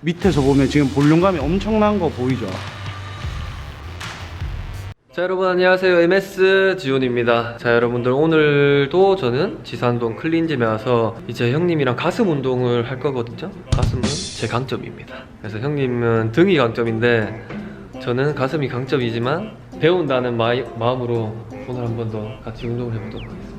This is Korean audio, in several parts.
밑에서 보면 지금 볼륨감이 엄청난 거 보이죠? 자 여러분 안녕하세요. MS 지훈입니다. 자 여러분들 오늘도 저는 지산동 클린짐에 와서 이제 형님이랑 가슴 운동을 할 거거든요. 가슴은 제 강점입니다. 그래서 형님은 등이 강점인데 저는 가슴이 강점이지만 배운다는 마, 마음으로 오늘 한 번 더 같이 운동을 해보도록 하겠습니다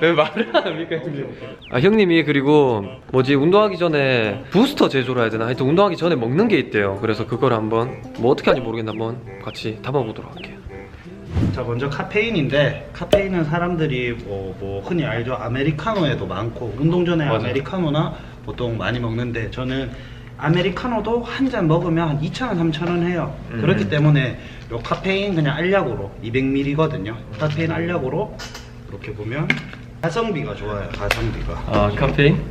왜 말을 안 합니까 형님 아 형님이 그리고 뭐지 운동하기 전에 부스터 제조를 해야 되나 하여튼 운동하기 전에 먹는 게 있대요 그래서 그걸 한번 뭐 어떻게 하는지 모르겠는데 한번 같이 담아보도록 할게요 자 먼저 카페인인데 카페인은 사람들이 뭐, 뭐 흔히 알죠 아메리카노에도 많고 운동 전에 맞아요. 아메리카노나 보통 많이 먹는데 저는 아메리카노도 한 잔 먹으면 한 2,000원, 3,000원 해요. 음. 그렇기 때문에 요 카페인 그냥 알약으로 200ml거든요. 카페인 알약으로 이렇게 보면 가성비가 좋아요. 가성비가. 아 카페인?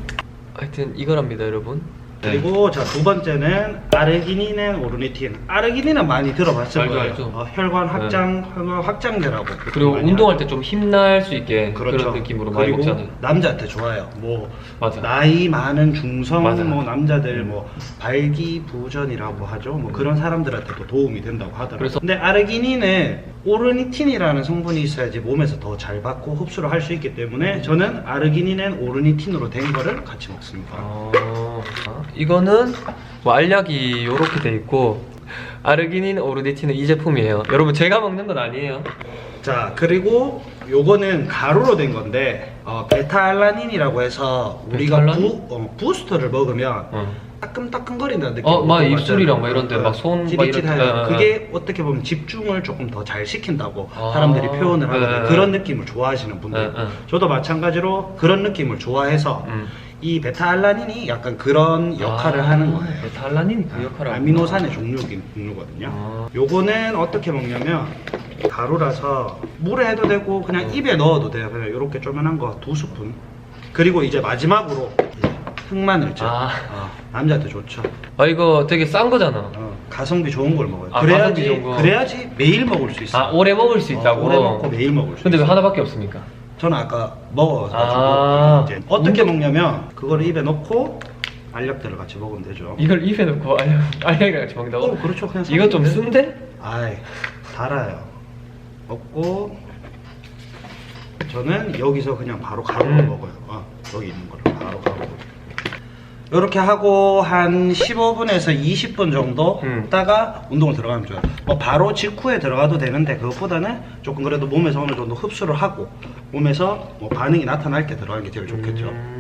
하여튼 이거랍니다 여러분 네. 그리고 자 두 번째는 아르기닌엔 오르니틴. 아르기닌은 많이 들어봤을 알죠, 거예요. 알죠. 어, 혈관 확장, 혈관 확장제라고. 그리고 많이 운동할 때 좀 힘날 수 있게 그 그렇죠. 런 느낌으로 많이 그리고 먹잖아요 남자한테 좋아요. 뭐 맞아. 나이 많은 중성 맞아. 뭐 남자들 뭐 발기부전이라고 하죠. 뭐 그런 사람들한테도 도움이 된다고 하더라고요. 그래서- 근데 아르기닌은 오르니틴이라는 성분이 있어야지 몸에서 더 잘 받고 흡수를 할 수 있기 때문에 저는 아르기닌엔 오르니틴으로 된 거를 같이 먹습니다. 어, 아, 이거는 뭐 알약이 이렇게 돼 있고 아르기닌 오르니틴은 이 제품이에요 여러분 제가 먹는 건 아니에요 자 그리고 요거는 가루로 된 건데 어, 베타알라닌이라고 해서 우리가 베타알라닌? 부, 어, 부스터를 먹으면 어. 따끔따끔거린다는 느낌. 어, 막 입술이랑 막 이런데 막손막 이렇게- 찌릿찌릿하게. 어, 어, 그게 어떻게 보면 집중을 조금 더 잘 시킨다고 아. 사람들이 표현을 하거든요. 네, 네, 그런 네. 느낌을 좋아하시는 분들. 네, 네. 저도 마찬가지로 그런 느낌을 좋아해서 음. 이 베타알라닌이 약간 그런 역할을 아, 하는 거예요. 베타알라닌이 그 역할을 하는구나. 아미노산의 종류긴 종류거든요. 아. 요거는 어떻게 먹냐면 가루라서 물에 해도 되고 그냥 입에 넣어도 돼요. 그냥 이렇게 쪼면한 거 두 스푼. 그리고 이제 마지막으로 흑마늘즙. 아. 어, 남자한테 좋죠. 아 이거 되게 싼 거잖아 어, 가성비 좋은 걸 먹어요. 아, 그래야지. 그래야지 매일 먹을 수 있어. 아 오래 먹을 수 있다고 오래 먹고 매일 먹을 수 근데 왜 있어. 하나밖에 없습니까? 저는 아까 먹어가지고 아. 이제 어떻게 먹냐면 그거를 입에 넣고 알약들을 같이 먹으면 되죠. 이걸 입에 넣고 알약, 알약이랑 같이 먹는다고? 어, 그렇죠. 그냥 이거 좀 쓴데? 아이 달아요. 먹고 저는 여기서 그냥 바로 가루로 음. 먹어요. 어, 여기 있는 거를 바로 가루로. 이렇게 하고 한 15분에서 20분 정도 음. 있다가 운동을 들어가면 좋아요. 뭐 바로 직후에 들어가도 되는데 그것보다는 조금 그래도 몸에서 어느 정도 흡수를 하고 몸에서 뭐 반응이 나타날 때 들어가는 게 제일 좋겠죠. 음.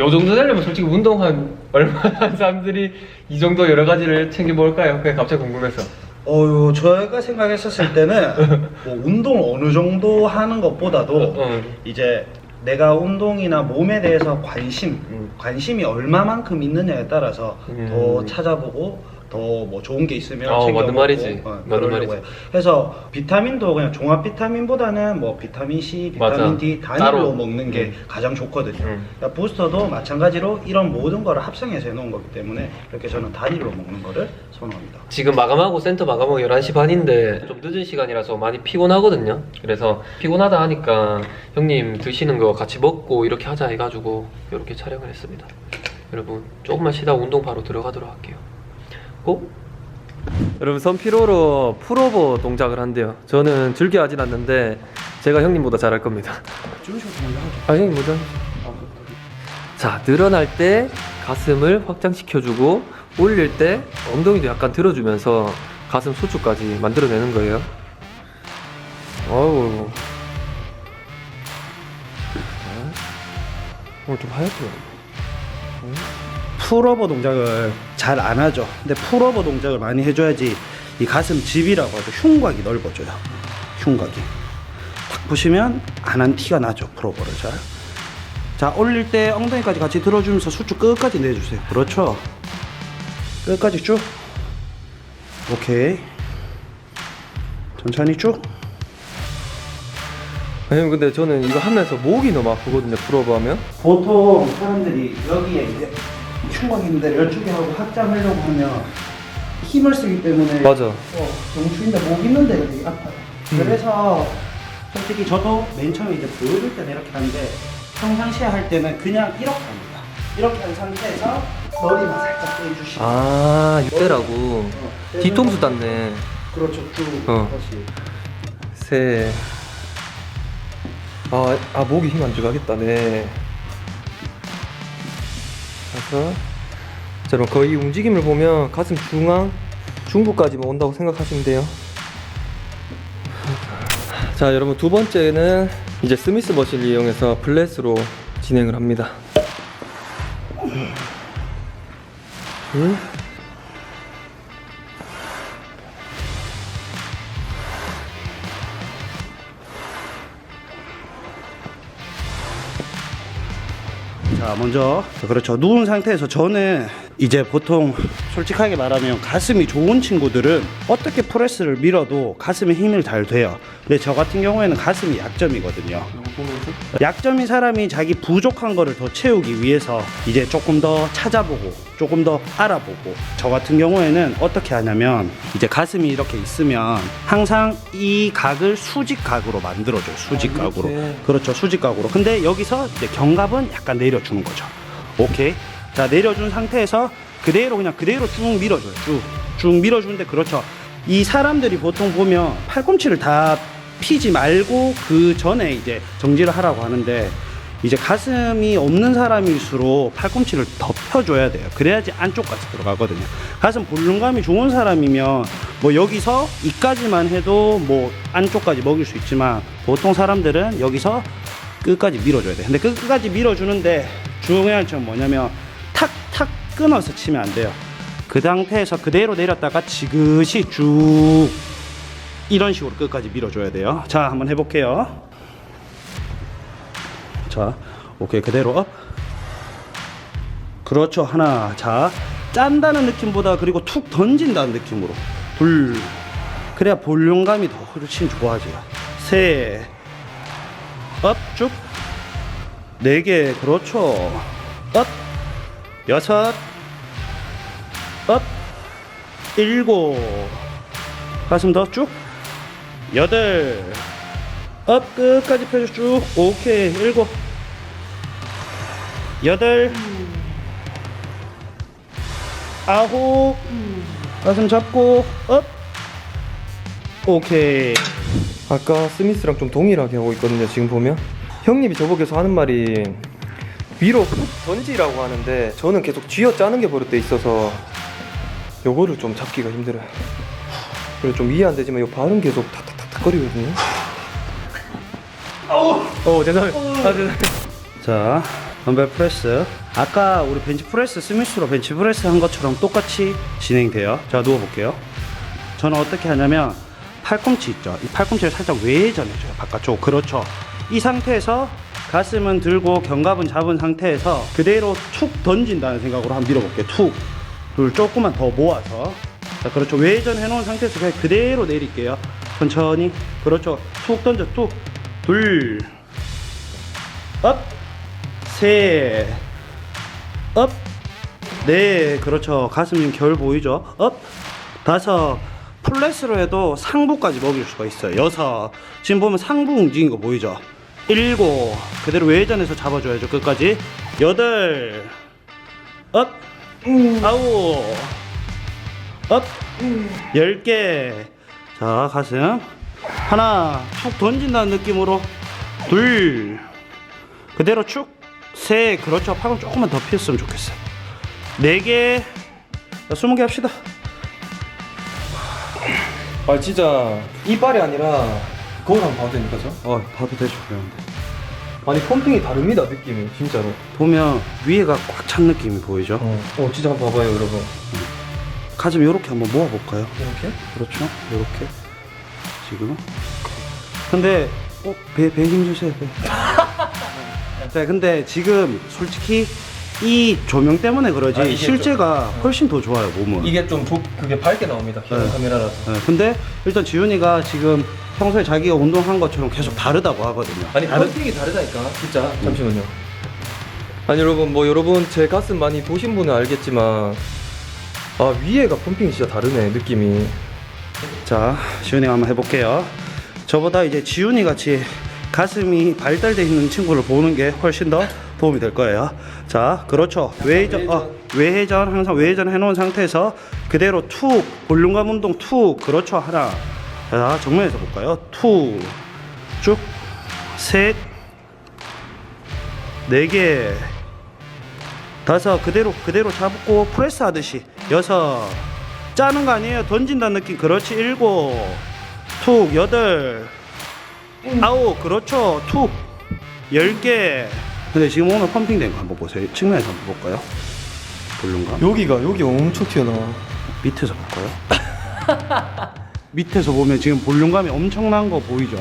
요 정도 되려면 솔직히 운동 한 얼마나 사람들이 이 정도 여러 가지를 챙겨 먹을까요? 그냥 갑자기 궁금해서. 어유 저희가 생각했었을 때는 뭐 운동 어느 정도 하는 것보다도 어. 이제 내가 운동이나 몸에 대해서 관심, 음. 관심이 얼마만큼 있느냐에 따라서 음. 더 찾아보고 더 뭐 좋은 게 있으면 어, 챙겨 맞는 먹고, 말이지. 어, 맞는 그러려고 말이지. 해요. 그래서 비타민도 그냥 종합 비타민보다는 뭐 비타민 C, 비타민 맞아. D 단위로 따로. 먹는 게 음. 가장 좋거든요. 음. 그러니까 부스터도 마찬가지로 이런 모든 거를 합성해서 해놓은 거기 때문에 이렇게 저는 단위로 먹는 거를 선호합니다. 지금 마감하고 센터 마감하고 11시 반인데 좀 늦은 시간이라서 많이 피곤하거든요. 그래서 피곤하다 하니까 형님 드시는 거 같이 먹고 이렇게 하자 해가지고 이렇게 촬영을 했습니다. 여러분 조금만 쉬다 운동 바로 들어가도록 할게요. 고! 여러분 선피로로 풀오버 동작을 한대요. 저는 즐겨 하진 않는데 제가 형님보다 잘할 겁니다. 먼저. 아 형님 먼저 자 늘어날 때 가슴을 확장시켜주고 올릴 때 엉덩이도 약간 들어주면서 가슴 수축까지 만들어내는 거예요 어우 오늘 좀 하얗게 풀오버 동작을 잘 안 하죠. 근데 풀오버 동작을 많이 해줘야지 이 가슴 집이라고 하죠. 흉곽이 넓어져요. 흉곽이. 딱 보시면 안 한 티가 나죠. 풀오버를 잘. 자 올릴 때 엉덩이까지 같이 들어주면서 수축 끝까지 내주세요. 그렇죠. 끝까지 쭉. 오케이. 천천히 쭉. 아니 근데 저는 이거 하면서 목이 너무 아프거든요 풀오버 하면 보통 사람들이 여기에 이제 흉곽이 있는데 이쪽에 하고 확장하려고 하면 힘을 쓰기 때문에 맞아 어, 정추인데 목 있는 데가 되게 아파요. 그래서 솔직히 저도 맨 처음에 이제 보여줄 때는 이렇게 하는데 평상시에 할 때는 그냥 이렇게 합니다. 이렇게 한 상태에서 머리만 살짝 빼주시고 아 이때라고 뒤통수 닿네 그렇죠 쭉 어. 다시 세. 아, 아 목이 힘 안 들어가겠다. 네. 자, 그럼 거의 움직임을 보면 가슴 중앙, 중부까지만 온다고 생각하시면 돼요. 자, 여러분 두 번째는 이제 스미스 머신을 이용해서 플랫으로 진행을 합니다. 둘. 먼저 그렇죠. 누운 상태에서 저는 이제 보통 솔직하게 말하면 가슴이 좋은 친구들은 어떻게 프레스를 밀어도 가슴에 힘을 잘 돼요. 근데 저 같은 경우에는 가슴이 약점이거든요. 약점인 사람이 자기 부족한 거를 더 채우기 위해서 이제 조금 더 찾아보고 조금 더 알아보고 저 같은 경우에는 어떻게 하냐면 이제 가슴이 이렇게 있으면 항상 이 각을 수직각으로 만들어줘요 수직각으로. 아. 그렇죠 수직각으로. 근데 여기서 이제 견갑은 약간 내려주는 거죠. 오케이 자 내려준 상태에서 그대로 그냥 그대로 쭉 밀어줘요 쭉 쭉 밀어주는데 그렇죠 이 사람들이 보통 보면 팔꿈치를 다 피지 말고 그 전에 이제 정지를 하라고 하는데 이제 가슴이 없는 사람일수록 팔꿈치를 더 펴줘야 돼요. 그래야지 안쪽까지 들어가거든요. 가슴 볼륨감이 좋은 사람이면 뭐 여기서 이까지만 해도 뭐 안쪽까지 먹일 수 있지만 보통 사람들은 여기서 끝까지 밀어줘야 돼. 근데 그 끝까지 밀어주는데 중요한 점은 뭐냐면 탁탁 끊어서 치면 안 돼요. 그 상태에서 그대로 내렸다가 지그시 쭉 이런 식으로 끝까지 밀어줘야 돼요. 자, 한번 해볼게요. 자, 오케이 그대로 업. 그렇죠 하나. 자, 짠다는 느낌보다 그리고 툭 던진다는 느낌으로 둘. 그래야 볼륨감이 더 훨씬 좋아져요. 셋. 업 쭉. 네 개. 그렇죠. 업. 여섯. 업. 일곱. 가슴 더 쭉. 여덟. 업 끝까지 펴줘 쭉. 오케이. 일곱. 여덟. 아홉. 가슴 잡고 업. 오케이. 아까 스미스랑 좀 동일하게 하고 있거든요. 지금 보면 형님이 저보고서 하는 말이 위로 훅 던지라고 하는데 저는 계속 쥐어 짜는 게 버릇돼 있어서 요거를 좀 잡기가 힘들어요. 그리고 좀 이해 안 되지만 요 발은 계속 탁탁탁탁 거리거든요. 어 죄송해요. 아 죄송해요. 자, 덤벨 프레스. 아까 우리 벤치 프레스 스미스로 벤치 프레스 한 것처럼 똑같이 진행돼요. 자, 누워볼게요. 저는 어떻게 하냐면 팔꿈치 있죠. 이 팔꿈치를 살짝 외전해줘요. 바깥쪽. 그렇죠. 이 상태에서 가슴은 들고 견갑은 잡은 상태에서 그대로 툭 던진다는 생각으로 한번 밀어볼게요. 툭. 둘 조금만 더 모아서. 자, 그렇죠. 외전 해놓은 상태에서 그냥 그대로 내릴게요. 천천히. 그렇죠. 툭 던져. 툭. 둘. 업. 셋. 업. 네, 그렇죠. 가슴 지금 결 보이죠? 업. 다섯. 플랫으로 해도 상부까지 먹일 수가 있어요. 여섯. 지금 보면 상부 움직인 거 보이죠? 일곱. 그대로 외전에서 잡아줘야죠. 끝까지. 여덟. 업. 아홉. 업. 열 개. 자, 가슴. 하나. 툭 던진다는 느낌으로. 둘. 그대로 쭉. 세. 그렇죠. 팔을 조금만 더 피웠으면 좋겠어요. 네 개. 자, 스무 개 합시다. 아 진짜 이빨이 아니라 거울 한번 봐도 됩니까 저? 어, 봐도 되죠. 그런데. 아니 펌핑이 다릅니다 느낌이 진짜로. 보면 위에가 꽉 찬 느낌이 보이죠? 어, 어 진짜 한번 봐봐요 여러분. 가슴 이렇게 한번 모아볼까요? 이렇게? 그렇죠? 이렇게 지금. 근데 어, 배, 배 힘주세요. 배. 자, 근데 지금 솔직히 이 조명 때문에 그러지 아, 이게 실제가 훨씬 더 좋아요 몸은. 이게 좀 조, 그게 밝게 나옵니다. 기존 네. 카메라라서. 네, 근데 일단 지훈이가 지금 평소에 자기가 운동한 것처럼 계속 다르다고 하거든요. 아니 펌핑이 다르다니까 진짜. 잠시만요. 아니 여러분 뭐 여러분 제 가슴 많이 보신 분은 알겠지만 아 위에가 펌핑이 진짜 다르네 느낌이. 자, 지훈이가 한번 해볼게요. 저보다 이제 지훈이 같이 가슴이 발달돼 있는 친구를 보는 게 훨씬 더 도움이 될 거예요. 자, 그렇죠. 외전, 어, 외회전 항상 외회전 해놓은 상태에서 그대로 툭 볼륨감 운동 툭 그렇죠 하나 자 정면에서 볼까요? 툭쭉셋 네 개. 다섯 그대로 그대로 잡고 프레스 하듯이 여섯. 짜는 거 아니에요. 던진다는 느낌. 그렇지. 일곱. 툭 여덟. 아홉. 그렇죠. 툭 열 개. 근데 지금 오늘 펌핑된 거 한번 보세요. 측면에서 한번 볼까요? 볼륨감. 여기가 여기 엄청 튀어나와. 밑에서 볼까요 밑에서 보면 지금 볼륨감이 엄청난 거 보이죠